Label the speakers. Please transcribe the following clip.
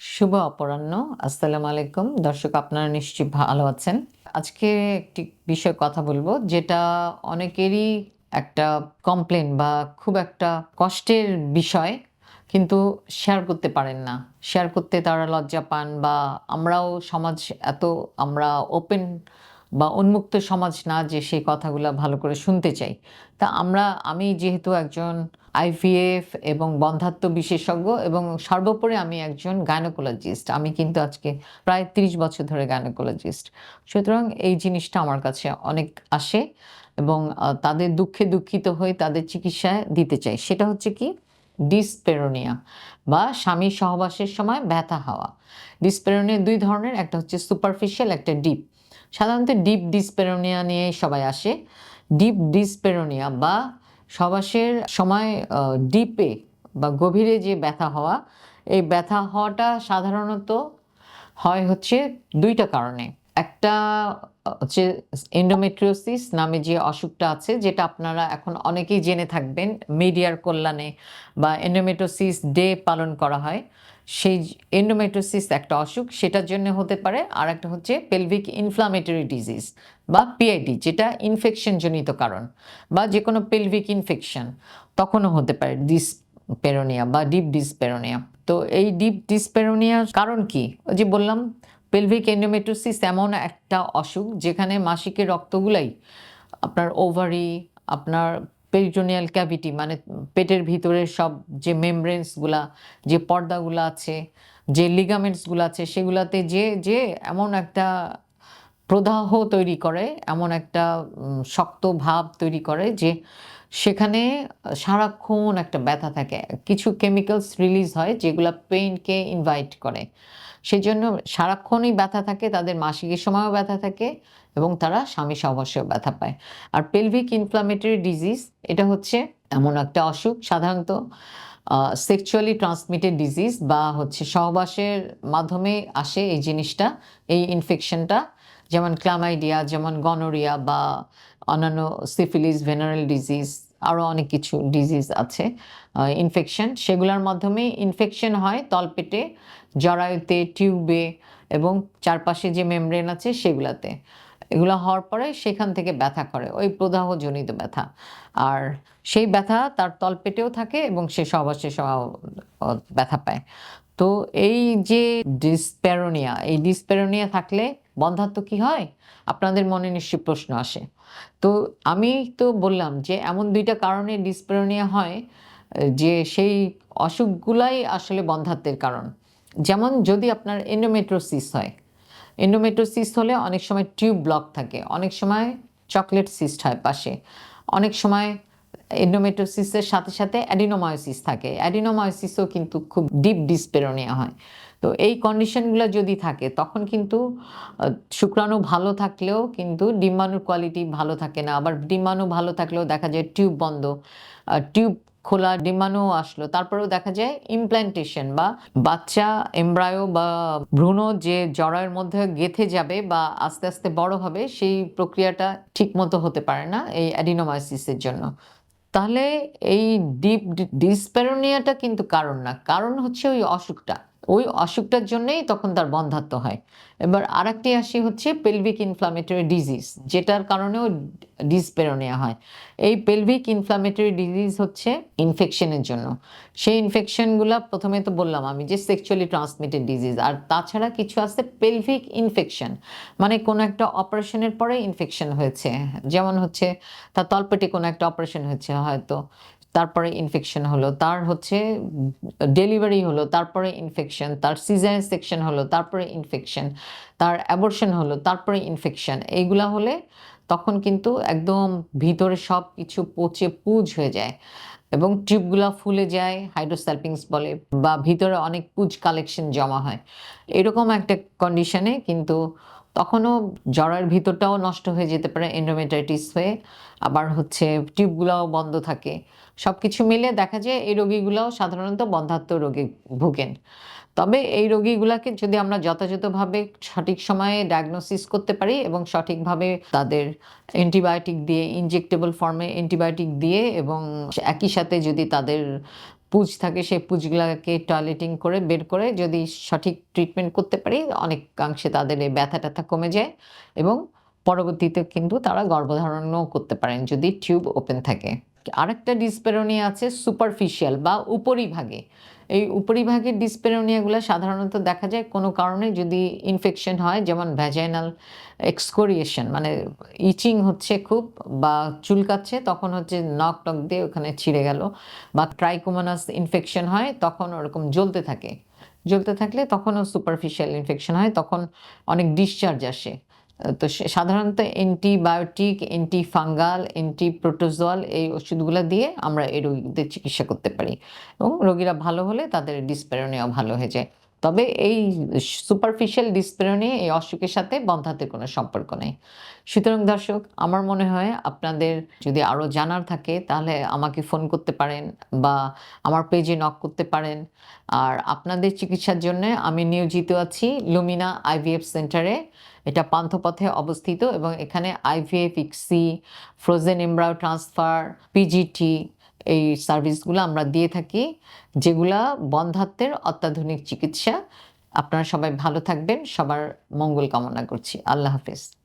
Speaker 1: শুভ অপরাহ্ন। আসসালামু আলাইকুম। দর্শক, আপনারা নিশ্চয়ই ভালো আছেন। আজকে একটি বিষয় কথা বলব, যেটা অনেকেরই একটা কমপ্লেন বা খুব একটা কষ্টের বিষয়, কিন্তু শেয়ার করতে পারেন না। শেয়ার করতে তারা লজ্জা পান বা আমরাও সমাজ এত আমরা ওপেন বা উন্মুক্ত সমাজ না যে সেই কথাগুলো ভালো করে শুনতে চাই। তা আমরা, আমি যেহেতু একজন আইভিএফ এবং বন্ধাত্ম বিশেষজ্ঞ এবং সর্বোপরি আমি একজন গায়নোকোলজিস্ট আমি কিন্তু আজকে প্রায় তিরিশ বছর ধরে গায়নোকোলজিস্ট সুতরাং এই জিনিসটা আমার কাছে অনেক আসে এবং তাদের দুঃখে দুঃখিত হয়ে তাদের চিকিৎসায় দিতে চাই। সেটা হচ্ছে কি? ডিসপেরোনিয়া বা স্বামী সহবাসের সময় ব্যথা হওয়া। ডিসপেরোনিয়া দুই ধরনের, একটা হচ্ছে সুপারফিশিয়াল একটা ডিপ সাধারণত ডিপ ডিসপেরোনিয়া নিয়ে সবাই আসে। ডিপ ডিসপেরোনিয়া বা সবাসের সময় ডিপে বা গভীরে যে ব্যথা হওয়া, এই ব্যথা হওয়াটা সাধারণত হয় হচ্ছে দুইটা কারণে। একটা হচ্ছে এন্ডোমেট্রিওসিস নামে যে অসুখটা আছে, যেটা আপনারা এখন অনেকেই জেনে থাকবেন মিডিয়ার কল্যাণে বা এন্ডোমেট্রোসিস ডে পালন করা হয়। সেই এন্ডোমেট্রোসিস একটা অসুখ, সেটার জন্য হতে পারে আর একটা হচ্ছে পেলভিক ইনফ্লামেটরি ডিজিজ বা পিআইডি যেটা ইনফেকশন জনিত কারণ বা যে কোনো পেলভিক ইনফেকশন তখনও হতে পারে ডিসপেরোনিয়া বা ডিপ ডিসপেরোনিয়া তো এই ডিপ ডিসপেরোনিয়ার কারণ কি? ওই যে বললাম পেলভিক এন্ডোমেট্রোসিস এমন একটা অসুখ যেখানে মাসিকের রক্তগুলাই আপনার ওভারি আপনার পেরিটোনিয়াল ক্যাভিটি মানে পেটের ভিতরে সব যে মেমব্রেন্সগুলা যে পর্দাগুলো আছে, যে লিগামেন্টসগুলো আছে, সেগুলাতে যে যে এমন একটা প্রদাহ তৈরি করে, এমন একটা শক্ত ভাব তৈরি করে যে সেখানে সারাক্ষণ একটা ব্যথা থাকে। কিছু কেমিক্যালস রিলিজ হয় যেগুলো পেইনকে ইনভাইট করে। সেই জন্য সারাক্ষণই ব্যথা থাকে, তাদের মাসিকের সময়ও ব্যথা থাকে এবং তারা স্বামী সহবাসেও ব্যথা পায়। আর পেলভিক ইনফ্লামেটরি ডিজিজ এটা হচ্ছে এমন একটা অসুখ সাধারণত সেক্সুয়ালি ট্রান্সমিটেড ডিজিজ বা হচ্ছে সহবাসের মাধ্যমে আসে এই জিনিসটা, এই ইনফেকশনটা যেমন ক্লামাইডিয়া যেমন গনোরিয়া বা অন্যান্য সিফিলিস ভেনারেল ডিজিজ আরও অনেক কিছু ডিজিজ আছে ইনফেকশন সেগুলোর মাধ্যমে ইনফেকশন হয় তলপেটে, জরায়ুতে টিউবে এবং চারপাশে যে মেমব্রেন আছে সেগুলাতে। এগুলো হওয়ার পরে সেখান থেকে ব্যথা করে, ওই প্রদাহজনিত ব্যথা। আর সেই ব্যথা তার তলপেটেও থাকে এবং সে সবাসে ব্যথা পায়। তো এই যে ডিসপ্যারোনিয়া এই ডিসপ্যারোনিয়া থাকলে বন্ধাত্ম কি হয়? আপনাদের মনে নিশ্চয়ই প্রশ্ন আসে। তো আমি তো বললাম যে এমন দুইটা কারণে ডিসপ্যারোনিয়া হয়, যে সেই অসুখগুলাই আসলে বন্ধাত্বের কারণ। যেমন যদি আপনার এন্ডোমেট্রোসিস হয় এন্ডোমেট্রোসিস হলে অনেক সময় টিউব ব্লক থাকে, অনেক সময় চকলেট সিস্ট হয় পাশে, অনেক সময় এন্ডোমেট্রোসিসের সাথে সাথে অ্যাডিনোমায়োসিস থাকে। অ্যাডিনোমায়োসিসও কিন্তু খুব ডিপ ডিসপেরোনিয়া হয়। তো এই কন্ডিশনগুলো যদি থাকে, তখন কিন্তু শুক্রাণু ভালো থাকলেও কিন্তু ডিম্বাণুর কোয়ালিটি ভালো থাকে না। আবার ডিম্বাণু ভালো থাকলেও দেখা যায় টিউব বন্ধ। টিউব খোলা ডিম্বাণু আসলো, তারপরেও দেখা যায় ইমপ্ল্যান্টেশন বা বাচ্চা এমব্রায়ো বা ভ্রূণ যে জরায়ের মধ্যে গেথে যাবে বা আস্তে আস্তে বড় হবে, সেই প্রক্রিয়াটা ঠিক মতো হতে পারে না এই অ্যাডিনোমাইসিসের জন্য। তাহলে এই ডিপ ডিসপ্যারোনিয়াটা কিন্তু কারণ না। কারণ হচ্ছে ওই অসুখটা। ওই অসুখটার জন্যই তখন তার বন্ধাত্ম হয়। এবার আরেকটি আসি হচ্ছে পেলভিক ইনফ্লামেটরি ডিজিজ যেটার কারণেও ডিসপেরোনিয়া হয়। এই পেলভিক ইনফ্লামেটরি ডিজিজ হচ্ছে ইনফেকশনের জন্য। সেই ইনফেকশনগুলো প্রথমে তো বললাম আমি যে সেক্সুয়ালি ট্রান্সমিটেড ডিজিজ আর তাছাড়া কিছু আছে পেলভিক ইনফেকশন মানে কোনো একটা অপারেশনের পরে ইনফেকশন হয়েছে। যেমন হচ্ছে তার তলপেটে কোনো একটা অপারেশন হয়েছে হয়তো, তারপরে ইনফেকশন হলো, তার হচ্ছে ডেলিভারি হলো, তারপরে ইনফেকশন তার সিজার সেকশন হলো, তারপরে ইনফেকশন তার অ্যাবর্শন হলো, তারপরে ইনফেকশন এইগুলা হলে তখন কিন্তু একদম ভিতরে সব কিছু পচে পুজ হয়ে যায় এবং টিউবগুলা ফুলে যায় হাইড্রোস্যালপিংস বলে, বা ভিতরে অনেক পুজ কালেকশন জমা হয়। এরকম একটা কন্ডিশনে কিন্তু তখনও জরার ভিতরটাও নষ্ট হয়ে যেতে পারে এন্ডোমেটাইটিস হয়ে, আবার হচ্ছে টিউবগুলাও বন্ধ থাকে। সব কিছু মিলে দেখা যায় এই রোগীগুলাও সাধারণত বন্ধাত্ম রোগে ভুগেন। তবে এই রোগীগুলাকে যদি আমরা যথাযথভাবে সঠিক সময়ে ডায়াগনোসিস করতে পারি এবং সঠিকভাবে তাদের অ্যান্টিবায়োটিক দিয়ে ইনজেক্টেবল ফর্মে অ্যান্টিবায়োটিক দিয়ে এবং একই সাথে যদি তাদের পুজ থাকে, সেই পুজগুলোকে টয়লেটিং করে বের করে যদি সঠিক ট্রিটমেন্ট করতে পারি, অনেকাংশে তাদের এই ব্যথা ট্যাথা কমে যায় এবং পরবর্তীতে কিন্তু তারা গর্ভধারণও করতে পারেন যদি টিউব ওপেন থাকে। আরেকটা ডিসপেরোনিয়া আছে সুপারফিশিয়াল বা উপরিভাগে। এই উপরিভাগের ডিসপেরোনিয়াগুলো সাধারণত দেখা যায় কোনো কারণে যদি ইনফেকশন হয়, যেমন ভ্যাজাইনাল এক্সকোরিয়েশন মানে ইচিং হচ্ছে খুব বা চুলকাচ্ছে তখন হচ্ছে নক টক দিয়ে ওখানে ছিঁড়ে গেল বা ট্রাইকোমোনাস ইনফেকশন হয়, তখন ওরকম জ্বলতে থাকে। জ্বলতে থাকলে তখনও সুপারফিশিয়াল ইনফেকশন হয়, তখন অনেক ডিসচার্জ আসে। তো সাধারণত antibiotic anti fungal anti protozoal এই ওষুধগুলো দিয়ে আমরা এই রোগীদের চিকিৎসা করতে পারি এবং রোগীরা ভালো হলে তাদের ডিসপেরোনিয়াও ভালো হয়ে যায়। তবে এই সুপারফিশিয়াল ডিসপেরোনিয়া এই অসুখের সাথে বন্ধাতে কোনো সম্পর্ক নেই। সুতরাং দর্শক, আমার মনে হয় আপনাদের যদি আরও জানার থাকে, তাহলে আমাকে ফোন করতে পারেন বা আমার পেজে নক করতে পারেন। আর আপনাদের চিকিৎসার জন্য আমি নিয়োজিত আছি লুমিনা আইভিএফ সেন্টারে এটা পান্থপথে অবস্থিত এবং এখানে IVF ICSI frozen embryo transfer PGT এই সার্ভিসগুলো আমরা দিয়ে থাকি, যেগুলা বন্ধাত্মের অত্যাধুনিক চিকিৎসা। আপনারা সবাই ভালো থাকবেন, সবার মঙ্গল কামনা করছি। আল্লাহ হাফেজ।